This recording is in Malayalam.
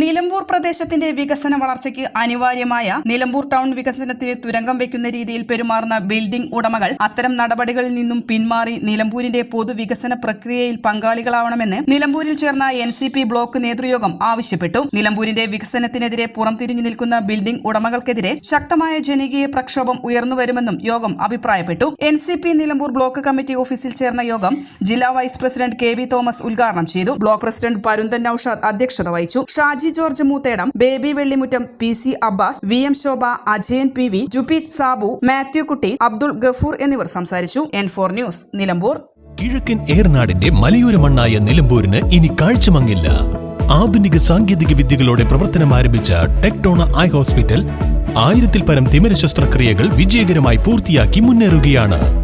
Nilambur പ്രദേശത്തിന്റെ വികസന വളർച്ചയ്ക്ക് അനിവാര്യമായ നിലമ്പൂർ ടൗൺ വികസനത്തിന് തുരങ്കം വെക്കുന്ന രീതിയിൽ പെരുമാറുന്ന ബിൽഡിംഗ് ഉടമകൾ അത്തരം നടപടികളിൽ നിന്നും പിന്മാറി നിലമ്പൂരിന്റെ പൊതുവികസന പ്രക്രിയയിൽ പങ്കാളികളാവണമെന്ന് നിലമ്പൂരിൽ ചേർന്ന എൻ ബ്ലോക്ക് നേതൃയോഗം ആവശ്യപ്പെട്ടു. നിലമ്പൂരിന്റെ വികസനത്തിനെതിരെ പുറംതിരിഞ്ഞു നിൽക്കുന്ന ബിൽഡിംഗ് ഉടമകൾക്കെതിരെ ശക്തമായ ജനകീയ പ്രക്ഷോഭം ഉയർന്നുവരുമെന്നും യോഗം അഭിപ്രായപ്പെട്ടു. എൻ നിലമ്പൂർ ബ്ലോക്ക് കമ്മിറ്റി ഓഫീസിൽ ചേർന്ന യോഗം ജില്ലാ വൈസ് പ്രസിഡന്റ് കെ തോമസ് ഉദ്ഘാടനം ചെയ്തു. ബ്ലോക്ക് പ്രസിഡന്റ് പരുന്തൻ നൌഷാദ് അധ്യക്ഷത വഹിച്ചു. Shaji George Moothedam Baby Vellimuttam P C Abbas V M Shobha Ajayan P V ജുപീറ്റ് Sabu Mathew Kutty Abdul Gafoor എന്നിവർ സംസാരിച്ചു. N four news Nilambur. കിഴക്കൻ ഏർനാടിന്റെ മലയോര മണ്ണായ നിലമ്പൂരിന് ഇനി കാഴ്ചമങ്ങില്ല. ആധുനിക സാങ്കേതിക വിദ്യകളോടെ പ്രവർത്തനം ആരംഭിച്ച ടെക്ടോണ ഐ ഹോസ്പിറ്റൽ ആയിരത്തിൽ പരം തിമിര ശസ്ത്രക്രിയകൾ വിജയകരമായി പൂർത്തിയാക്കി മുന്നേറുകയാണ്.